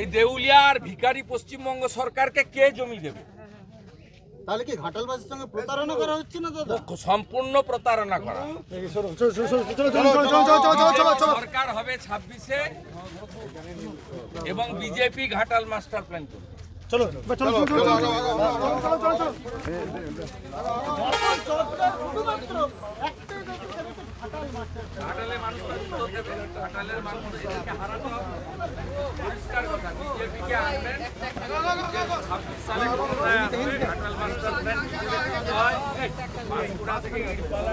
এই দেউলিয়া আর ভিখারি পশ্চিমবঙ্গ সরকারকে কে জমি দেবে? তাহলে কি ঘাটালবাসীর সঙ্গে প্রতারণা করা হচ্ছে না দাদা? সম্পূর্ণ প্রতারণা করা। সরকার হবে ছাব্বিশে এবং বিজেপি ঘাটাল মাস্টার প্ল্যান করবে। ঘাটালের মানুষ উত্তর দেবে। ঘাটালের মানুষ এদেরকে হারাতে পরিষ্কার কথা, BJP আনবেন। ছাব্বিশ সালে ক্ষমতায় আসবে, ঘাটাল মাস্টার প্ল্যান হয়। বাঁকুড়া থেকে গাড়িপালা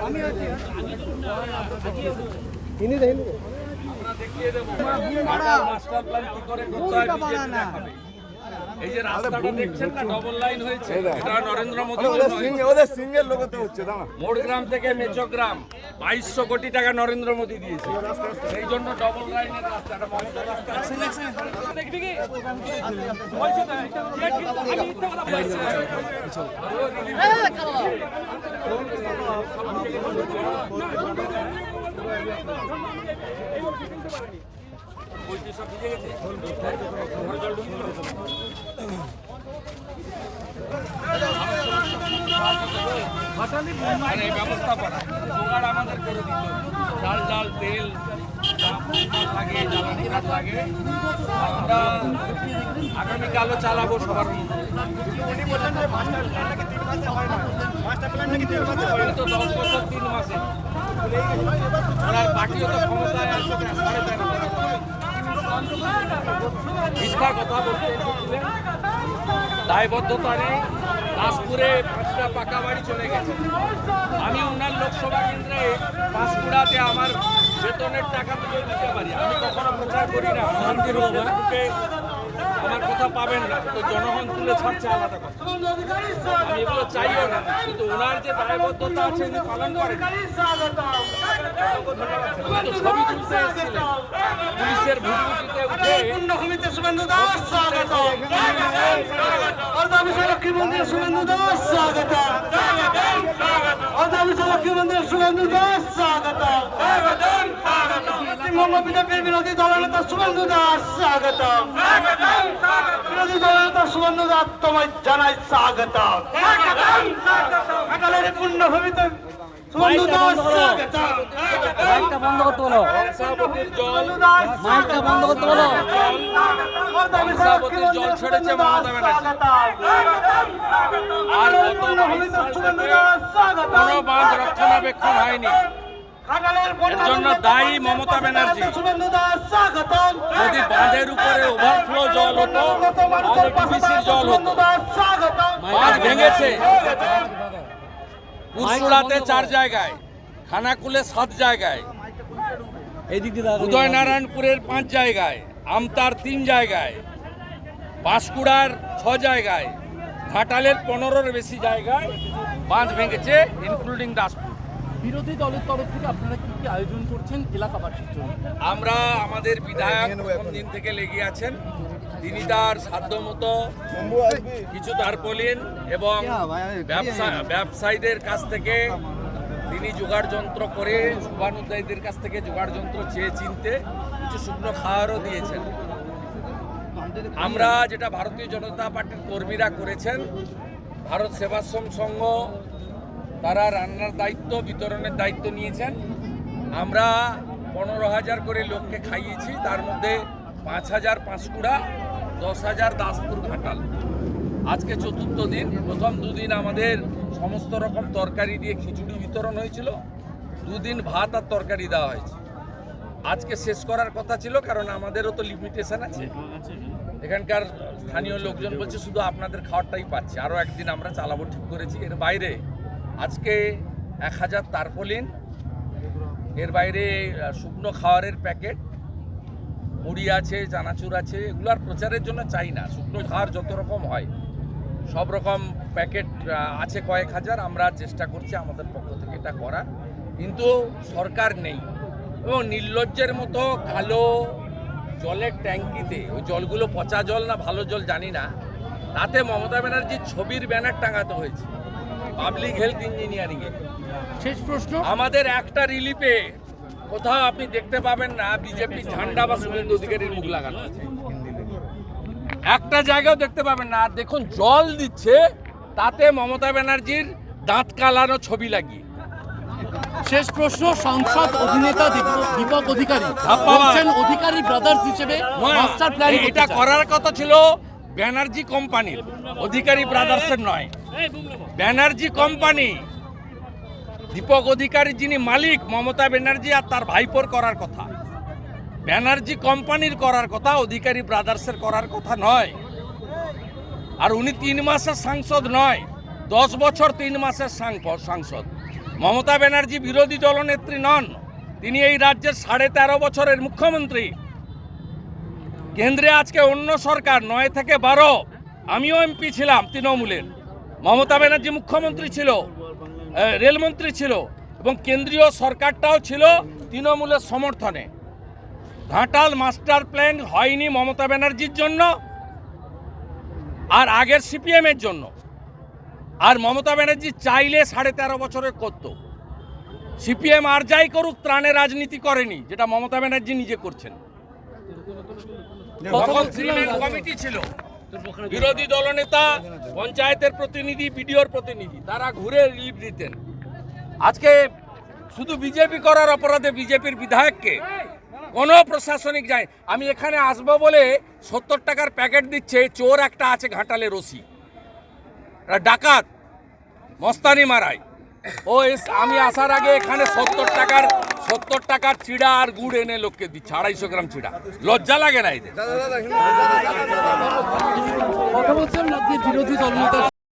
আমরা দেখিয়ে দেবো। মাস্টার প্ল্যান কি করে করতে হয় দেখাবে। এই যে রাস্তাটা দেখছেন না ডবল লাইন হয়েছে। এটা নরেন্দ্র মোদী ওদের সিঙ্গেল লোকতে হচ্ছে দাঁড়া। মোড়গ্রাম থেকে মেচগ্রাম বাইশশো কোটি টাকা নরেন্দ্র মোদী দিয়েছে। সেই জন্য ডবল লাইনের রাস্তাটা মমতা রাস্তা। দেখবি কি? বলছে তো, যে ঠিক, আমি মিথ্যা কথা বলছি। বলছি সব ভিজে গেছে? এই ব্যবস্থাপনা জোগাড় আমাদের করে দিতে ডাল ডাল তেল লাগে জ্বালানি কাঠ লাগে। আমরা আগামীকালও চালাবো সবার তো দশ বছর তিন মাসে। তো ক্ষমতায় আসবে। মিথ্যা কথা বলতে দায়বদ্ধতা নেই। দাসপুরে পাঁচটা পাকা বাড়ি চলে গেছে। আমি ওনার লোকসভা কেন্দ্রে পাঁশকুড়াতে আমার বেতনের টাকা তুলে দিতে পারি। আমি কখনো প্রচার করি না। আমার কথা পাবেন না, তো জনগণ তুলে ছাড়ছে আলাদা কথা। এগুলো চাইও না, কিন্তু ওনার যে দায়বদ্ধতা আছে পালন শুভেন্দু দাস স্বাগত অর্ধাবিষয় লক্ষ্মীমন্ত্রী শুভেন্দু দাস দাস স্বাগত পশ্চিমবঙ্গ বিজেপির বিরোধী দলনেতা শুভেন্দু দাস স্বাগত বিরোধী দলনেতা শুভেন্দু দাস তোমায় জানাই স্বাগত সকালের পুণ্যভূমিতে শুভেন্দু দাস স্বাগত মাইকটা বন্ধ করতে বলো জল মাইকটা বন্ধ করতে বলো কংসাবতীর জল ছেড়েছে মমতা ব্যানার্জি। আর বাঁধ রক্ষণাবেক্ষণ হয়নি। এর জন্য দায়ী মমতা ব্যানার্জি। যদি বাঁধের উপরে ওভারফ্লো জল হতো তাহলে জল হতো। বাঁধ ভেঙেছে। পুরসুড়াতে চার জায়গায় খানাকুলে সাত জায়গায়। উদয়নারায়ণপুরের পাঁচ জায়গায় আমতার তিন জায়গায় পাঁশকুড়ার ছ জায়গায় ঘাটালের পনেরোর বেশি জায়গায় বাঁধ ভেঙেছে ইনক্লুডিং দাসপুর। বিরোধী দলের তরফ থেকে আপনারা কি কি আয়োজন করছেন এলাকাবাসীর জন্য? আমরা আমাদের বিধায়ক প্রথম দিন থেকে লেগে আছেন। তিনি তার সাধ্য মতো কিছু তারপলিন এবং ব্যবসা, ব্যবসায়ীদের কাছ থেকে তিনি জোগাড় যন্ত্র করে শুভানুদ্দায়ীদের কাছ থেকে জোগাড় যন্ত্র চেয়ে চিনতে কিছু শুকনো খাওয়ারও দিয়েছেন। আমরা যেটা ভারতীয় জনতা পার্টির কর্মীরা করেছেন, ভারত সেবাশ্রম সংঘ তারা রান্নার দায়িত্ব, বিতরণের দায়িত্ব নিয়েছেন। আমরা পনেরো হাজার করে লোককে খাইয়েছি, তার মধ্যে পাঁচ হাজার পাঁশকুড়া দশ হাজার দাসপুর ঘাটাল। আজকে চতুর্থ দিন, প্রথম দুদিন আমাদের সমস্ত রকম তরকারি দিয়ে খিচুড়ি বিতরণ হয়েছিল। দুদিন ভাত আর তরকারি দেওয়া হয়েছে। আজকে শেষ করার কথা ছিল, কারণ আমাদেরও তো লিমিটেশন আছে। এখানকার স্থানীয় লোকজন বলছে, শুধু আপনাদের খাওয়ারটাই পাচ্ছে। আরও একদিন আমরা চালাবো ঠিক করেছি, এর বাইরে আজকে এক হাজার তারপলিন, এর বাইরে শুকনো খাওয়ারের প্যাকেট, মুড়ি আছে, চানাচুর আছে এগুলো আর প্রচারের জন্য চাই না। শুকনো খাওয়ার যত রকম হয়, সব রকম প্যাকেট আছে কয়েক হাজার, আমরা চেষ্টা করছি আমাদের পক্ষ থেকে এটা করার। কিন্তু সরকার নেই। এবং নির্লজ্জের মতো কালো জলের ট্যাঙ্কিতে, ওই জলগুলো পচা জল না, ভালো জল জানি না, তাতে মমতা ব্যানার্জির ছবির ব্যানার টাঙাতে হয়েছে। পাবলিক হেলথ ইঞ্জিনিয়ারিংয়ে শেষ প্রশ্ন? আমাদের একটা রিলিফে কোথাও আপনি দেখতে পাবেন না বিজেপি ঝান্ডা বা শুভেন্দু অধিকারীর মুখ লাগানো আছে। একটা জায়গাও দেখতে পাবেন না। আর দেখুন জল দিচ্ছে তাতে মমতা ব্যানার্জির দাঁত কালানো ছবি লাগিয়ে। শেষ প্রশ্ন সংসদ অধিনেতা দীপ- দীপক অধিকারী অধিকারী ব্রাদার্স হিসেবে মাস্টার প্ল্যান এটা করার কথা ছিল ব্যানার্জি কোম্পানির অধিকারী ব্রাদার্সের নয়। ব্যানার্জি কোম্পানি, দীপক অধিকারী যিনি মালিক, মমতা ব্যানার্জি আর তার ভাইপোর করার কথা। ব্যানার্জি কোম্পানির করার কথা, অধিকারী ব্রাদার্সের করার কথা নয়। আর উনি তিন মাসের সাংসদ নয়, দশ বছর তিন মাসের সাংসদ। মমতা ব্যানার্জি বিরোধী দলনেত্রী নন। তিনি এই রাজ্যের সাড়ে তেরো বছরের মুখ্যমন্ত্রী। কেন্দ্রে আজকে অন্য সরকার, নয় থেকে বারো। আমিও এমপি ছিলাম তৃণমূলের। মমতা ব্যানার্জি মুখ্যমন্ত্রী ছিল রেলমন্ত্রী ছিল, এবং কেন্দ্রীয় সরকারটাও ছিল তৃণমূলের সমর্থনে। ঘাটাল মাস্টার প্ল্যান হয়নি মমতা ব্যানার্জির জন্য, আর আগের সিপিএমের জন্য। আর মমতা ব্যানার্জি চাইলে সাড়ে তেরো বছরে করত। সিপিএম আর যাই করুক, ত্রাণে রাজনীতি করেনি, যেটা মমতা ব্যানার্জি নিজে করছেন। তখন কমিটি ছিল। বিরোধী দলনেতা পঞ্চায়েতের প্রতিনিধি বিডিওর প্রতিনিধি তারা ঘুরে রিলিফ দিতেন আজকে শুধু বিজেপি করার অপরাধে বিজেপির বিধায়ককে কোনো প্রশাসনিক যায় আমি এখানে আসব বলে সত্তর টাকার প্যাকেট দিচ্ছে চোর একটা আছে ঘাটালে রসি। ডাকাত মস্তানি মারায়। ও আমি আসার আগে এখানে সত্তর টাকার সত্তর টাকার চিড়া আর গুড় এনে লোককে দিচ্ছে আড়াইশো গ্রাম চিড়া লজ্জা লাগে না এদের